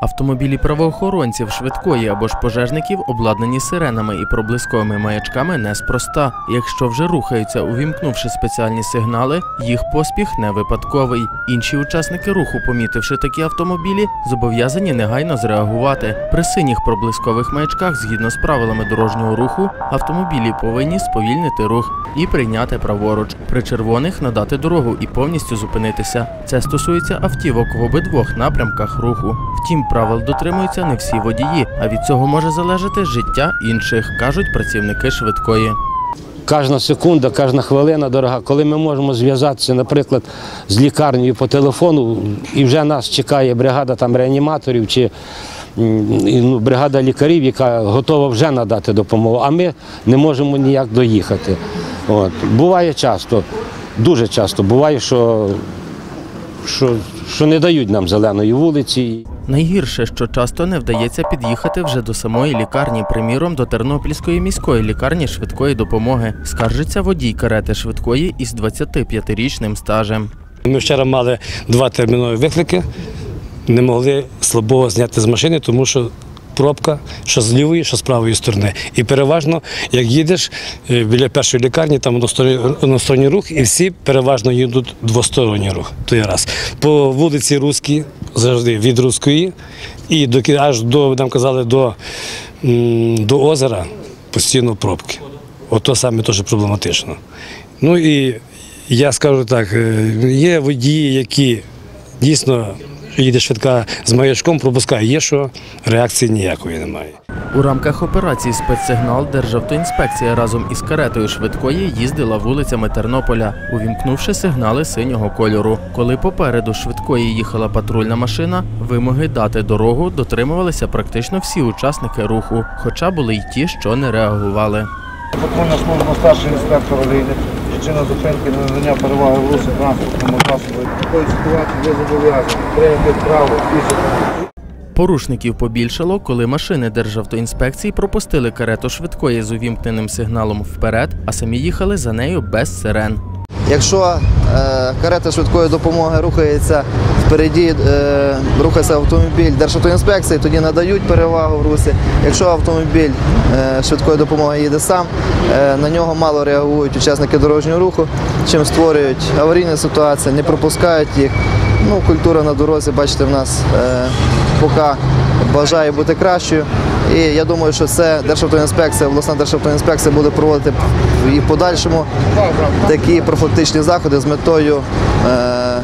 Автомобілі правоохоронців, швидкої або ж пожежників обладнані сиренами і проблисковими маячками неспроста. Якщо вже рухаються, увімкнувши спеціальні сигнали, їх поспіх не випадковий. Інші учасники руху, помітивши такі автомобілі, зобов'язані негайно зреагувати. При синіх проблискових маячках, згідно з правилами дорожнього руху, автомобілі повинні сповільнити рух і прийняти праворуч. При червоних надати дорогу і повністю зупинитися. Це стосується автівок в обидвох напрямках руху. Втім, правил дотримуються не всі водії, а від цього може залежати життя інших, кажуть працівники швидкої. Кожна секунда, кожна хвилина дорога. Коли ми можемо зв'язатися, наприклад, з лікарнею по телефону, і вже нас чекає бригада там реаніматорів чи ну, бригада лікарів, яка готова вже надати допомогу, а ми не можемо ніяк доїхати. От. Буває часто, дуже часто буває, що, що, що не дають нам зеленої вулиці. Найгірше, що часто не вдається під'їхати вже до самої лікарні, приміром до Тернопільської міської лікарні швидкої допомоги. Скаржиться водій карети швидкої із 25-річним стажем. Ми вчора мали два термінові виклики, не могли слабого зняти з машини, тому що пробка, що з лівої, що з правої сторони. І переважно, як їдеш е, біля першої лікарні, там односторонній рух, і всі переважно їдуть двосторонній рух. То раз. По вулиці Руській, завжди від Руської, і до, аж до, нам казали, до, до озера постійно пробки. Ото саме теж проблематично. Ну і я скажу так, е, є водії, які дійсно їде швидка з маячком, пропускає. Є що реакції ніякої немає. У рамках операції спецсигнал Державтоінспекція разом із каретою швидкої їздила вулицями Тернополя, увімкнувши сигнали синього кольору. Коли попереду швидкої їхала патрульна машина, вимоги дати дорогу дотримувалися практично всі учасники руху, хоча були й ті, що не реагували. Патрульна служба старший інспектор Олійник. Причина зупинки на надання переваги в русі транспортному засобу. Такої ситуації є зобов'язані прийняти право пішити. Порушників побільшало, коли машини Державтоінспекції пропустили карету швидкої з увімкненим сигналом вперед, а самі їхали за нею без сирен. Якщо е, карета швидкої допомоги рухається впереді, е, рухається автомобіль Державтоінспекції, тоді надають перевагу в русі. Якщо автомобіль е, швидкої допомоги їде сам, на нього мало реагують учасники дорожнього руху, чим створюють аварійні ситуації, не пропускають їх. Ну, культура на дорозі, бачите, в нас поки бажає бути кращою. І я думаю, що це Державтоінспекція, обласна Державтоінспекція буде проводити і в подальшому такі профілактичні заходи з метою е,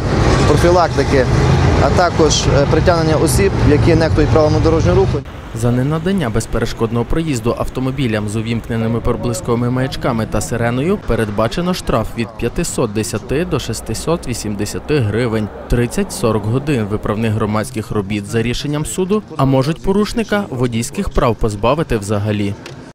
профілактики, а також е, притягнення осіб, які нехтують правилами дорожнього руху. За ненадання безперешкодного проїзду автомобілям з увімкненими проблисковими маячками та сиреною передбачено штраф від 510 до 680 гривень, 30-40 годин виправних громадських робіт за рішенням суду, а можуть порушника водійських прав позбавити взагалі.